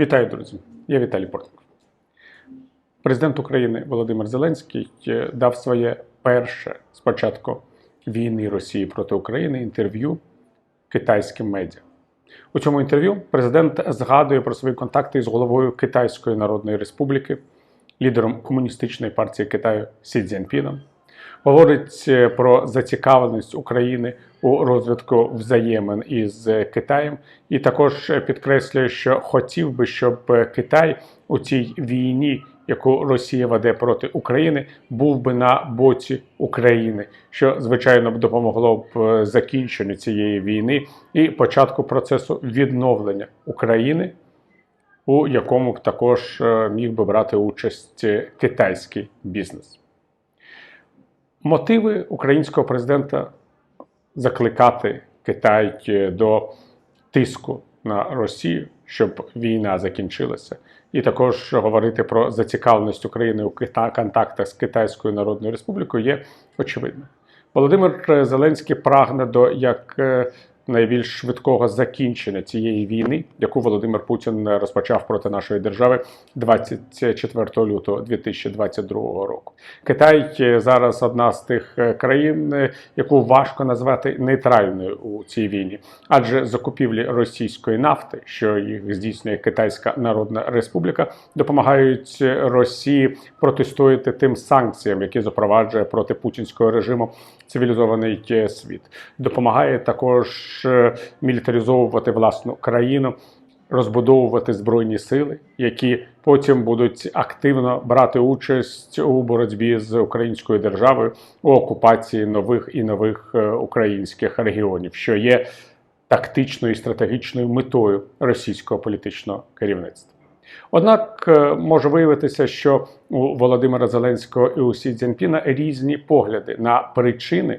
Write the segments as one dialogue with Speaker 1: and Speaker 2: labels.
Speaker 1: Вітаю, друзі! Я Віталій Портников. Президент України Володимир Зеленський е, дав своє перше з початку війни Росії проти України інтерв'ю китайським медіа. У цьому інтерв'ю президент згадує про свої контакти з головою Китайської Народної Республіки, лідером комуністичної партії Китаю Сі Цзіньпіном, говорить е, про зацікавленість України у розвитку взаємин із Китаєм, і також підкреслює, що хотів би, щоб Китай у цій війні, яку Росія веде проти України, був би на боці України, що звичайно б допомогло б е, закінченню цієї війни і початку процесу відновлення України. У якому б також е, міг би брати участь е, китайський бізнес. Мотиви українського президента закликати Китай е, до тиску на Росію, щоб війна закінчилася, і також говорити про зацікавленість України у контактах з Китайською Народною Республікою є очевидним. Володимир Зеленський прагне до як е, найбільш швидкого закінчення цієї війни, яку Володимир Путін розпочав проти нашої держави 24 лютого 2022 року. Китай е, зараз одна з тих е, країн, е, яку важко назвати нейтральною у цій війні, адже закупівлі російської нафти, що їх здійснює Китайська Народна Республіка, допомагають Росії протистояти тим санкціям, які запроваджує проти путінського режиму цивілізований е, світ. Допомагає також е, мілітаризовувати власну країну. Розбудовувати збройні сили, які потім будуть активно брати участь у боротьбі з українською державою у окупації нових і нових е, українських регіонів, що є тактичною і стратегічною метою російського політичного керівництва. Однак е, може виявитися, що у Володимира Зеленського і у Сі Цзіньпіна різні погляди на причини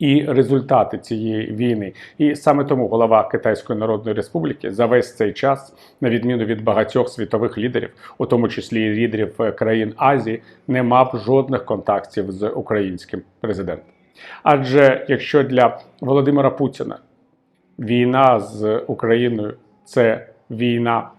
Speaker 1: і результати цієї війни. І саме тому голова Китайської Народної Республіки за весь цей час, на відміну від багатьох світових лідерів, у тому числі і лідерів е, країн Азії, не мав жодних контактів з українським президентом. Адже якщо для Володимира Путіна війна з Україною це війна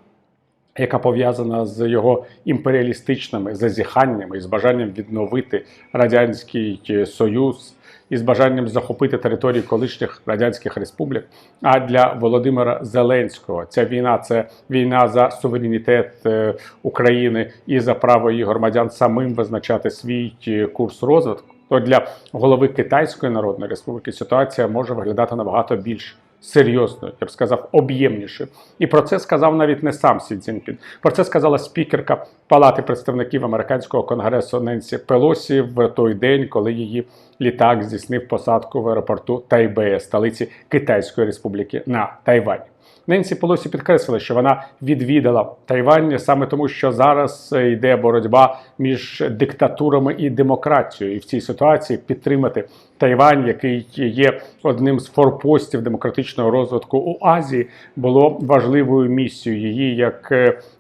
Speaker 1: яка пов'язана з його імперіалістичними зазіханнями з бажанням відновити радянський союз і з бажанням захопити території колишніх радянських республік. А для Володимира Зеленського ця війна це війна за суверенітет е, України і за право її громадян самим визначати свій е, курс розвитку. То для голови Китайської Народної Республіки ситуація може виглядати набагато більш серйозною, я б сказав, об'ємнішою. І про це сказав навіть не сам Сі Цзіньпін. Про це сказала спікерка Палати представників американського конгресу Ненсі Пелосі в той день, коли її літак здійснив посадку в аеропорту Тайбея, столиці Китайської Республіки на Тайвані. Ненсі Пелосі підкреслила, що вона відвідала Тайвань саме тому, що зараз йде боротьба між диктатурами і демократією, і в цій ситуації підтримати Тайвань, який є одним з форпостів демократичного розвитку у Азії, було важливою місією її як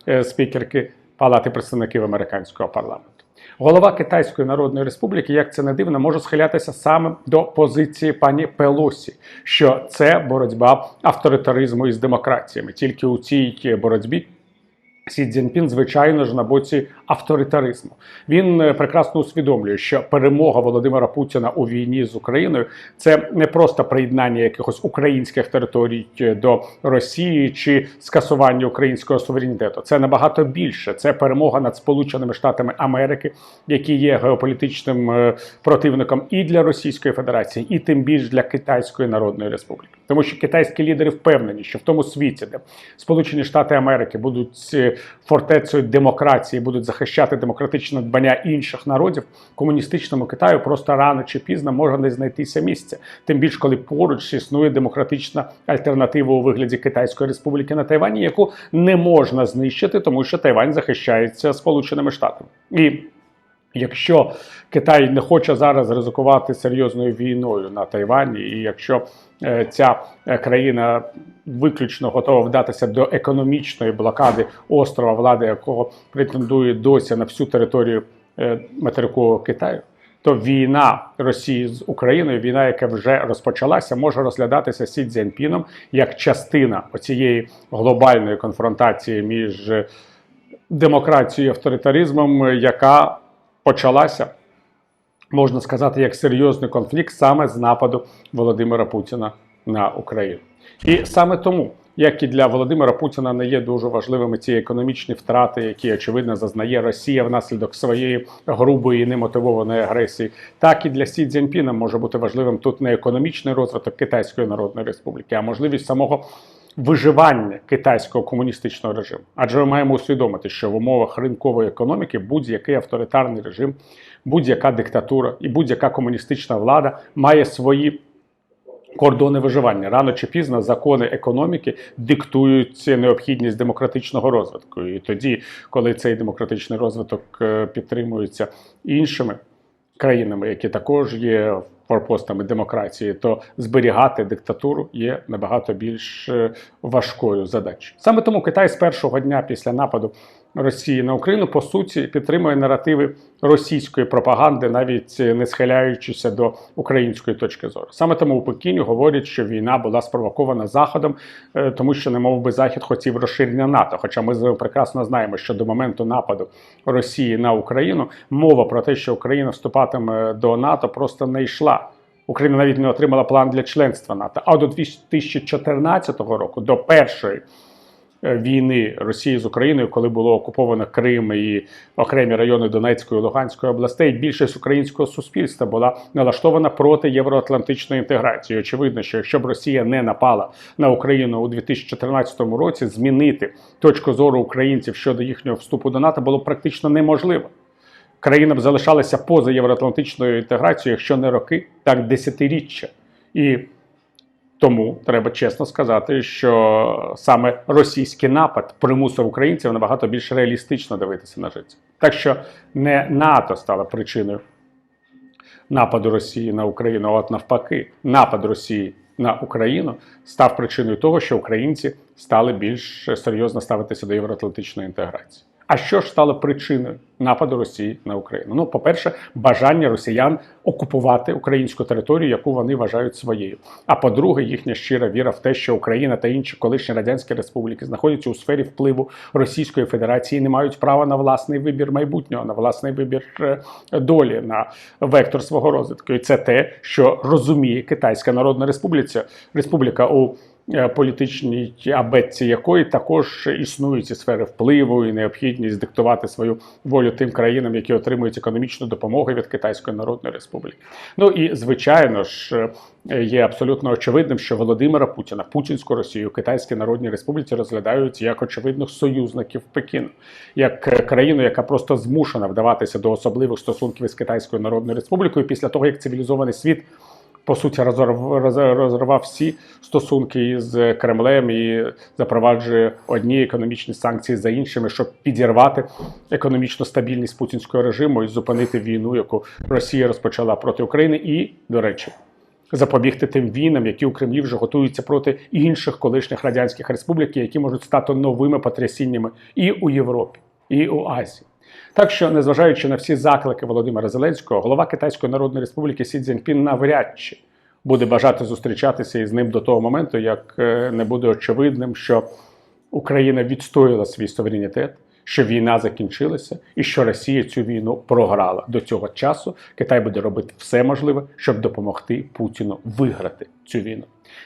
Speaker 1: е, спікерки Палати представників американського парламенту. Голова Китайської Народної Республіки, як це не дивно, може схилятися саме до позиції пані Пелосі, що це боротьба авторитаризму із демократіями. Тільки у цій боротьбі Сі Цзіньпін, звичайно ж, на боці авторитаризму. Він е, прекрасно усвідомлює, що перемога Володимира Путіна у війні з Україною це не просто приєднання якихось українських територій е, до Росії чи скасування українського суверенітету. Це набагато більше. Це перемога над Сполученими Штатами Америки, які є геополітичним е, противником і для Російської Федерації, і тим більш для Китайської Народної Республіки, тому що китайські лідери впевнені, що в тому світі, де Сполучені Штати Америки будуть фортецею демократії, будуть захищати демократичне дбання інших народів, комуністичному Китаю просто рано чи пізно може не знайтися місця. Тим більш коли поруч існує демократична альтернатива у вигляді Китайської республіки на Тайвані, яку не можна знищити, тому що Тайвань захищається Сполученими Штатами і. Якщо Китай не хоче зараз ризикувати серйозною війною на Тайвані, і якщо е, ця е, країна виключно готова вдатися до економічної блокади острова, влади якого претендує досі на всю територію е, материкового Китаю, то війна Росії з Україною, війна, яка вже розпочалася, може розглядатися Сі Цзіньпіном як частина оцієї глобальної конфронтації між демократією і авторитаризмом, яка почалася, можна сказати, як серйозний конфлікт саме з нападу Володимира Путіна на Україну. І саме тому, як і для Володимира Путіна не є дуже важливими ці економічні втрати, які очевидно зазнає Росія внаслідок своєї грубої немотивованої агресії, так і для Сі Цзіньпіна може бути важливим тут не економічний розвиток Китайської Народної Республіки, а можливість самого виживання китайського комуністичного режиму. Адже ми маємо усвідомити, що в умовах ринкової економіки будь-який авторитарний режим, будь-яка диктатура і будь-яка комуністична влада має свої. Кордони виживання рано чи пізно закони економіки диктують необхідність демократичного розвитку. І тоді, коли цей демократичний розвиток е, підтримується іншими країнами, які також є форпостами демократії, то зберігати диктатуру є набагато більш е, важкою задачею. Саме тому Китай з першого дня після нападу Росії на Україну по суті підтримує наративи російської пропаганди, навіть не схиляючися до української точки зору. Саме тому у Пекіні говорять, що війна була спровокована Заходом, е, тому що не мов би Захід хотів розширення НАТО. Хоча ми з прекрасно знаємо, що до моменту нападу Росії на Україну мова про те, що Україна вступатиме до НАТО, просто не йшла. Україна навіть не отримала план для членства НАТО. А до 2014 року, до першої е, війни Росії з Україною, коли було окуповано Крим і окремі райони Донецької і Луганської областей, більшість українського суспільства була налаштована проти євроатлантичної інтеграції. Очевидно, що якщо б Росія не напала на Україну у 2014 році, змінити точку зору українців щодо їхнього вступу до НАТО було практично неможливо країна б залишалася поза євроатлантичною інтеграцією, якщо не роки, так десятиріччя. І тому треба чесно сказати, що саме російський напад примусив українців набагато більш реалістично дивитися на життя. Так що не НАТО стало причиною нападу Росії на Україну, а от навпаки, напад Росії на Україну став причиною того, що українці стали більш серйозно ставитися до євроатлантичної інтеграції. А що ж стало причиною нападу Росії на Україну? Ну, по-перше, бажання росіян окупувати українську територію, яку вони вважають своєю. А по-друге, їхня щира віра в те, що Україна та інші колишні радянські республіки знаходяться у сфері впливу Російської Федерації, і не мають права на власний вибір майбутнього, на власний вибір е, долі, на вектор свого розвитку. І це те, що розуміє Китайська Народна Республіка Республіка у політичній абетці якої також існують ці сфери впливу і необхідність диктувати свою волю тим країнам, які отримують економічну допомогу від Китайської Народної Республіки. Ну і звичайно ж. Е, є абсолютно очевидним, що Володимира Путіна, Путінську Росію, Китайській Народній Республіці розглядають як очевидних союзників Пекіну, як е, країну, яка просто змушена вдаватися до особливих стосунків із Китайською Народною Республікою після того, як цивілізований світ по суті розривав всі стосунки з Кремлем і запроваджує одні економічні санкції за іншими, щоб підірвати економічну стабільність путінського режиму і зупинити війну, яку Росія розпочала проти України, і до речі. Запобігти тим війнам, які у Кремлі вже готуються проти інших колишніх радянських республік, які можуть стати новими потрясіннями і у Європі, і у Азії. Так що, незважаючи на всі заклики Володимира Зеленського, голова Китайської Народної Республіки Сі Цзіньпін навряд чи буде бажати зустрічатися із ним до того моменту, як е, не буде очевидним, що Україна відстояла свій суверенітет, що війна закінчилася, і що Росія цю війну програла до цього часу. Китай буде робити все можливе, щоб допомогти Путіну виграти цю війну.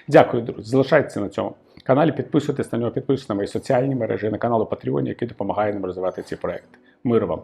Speaker 1: Дякую, друзі. Залишайтеся на цьому каналі. Підписуйтесь на нього, підписуйтесь на мої соціальні мережі на каналу Patreon, який допомагає нам розвивати ці проекти. Миру вам!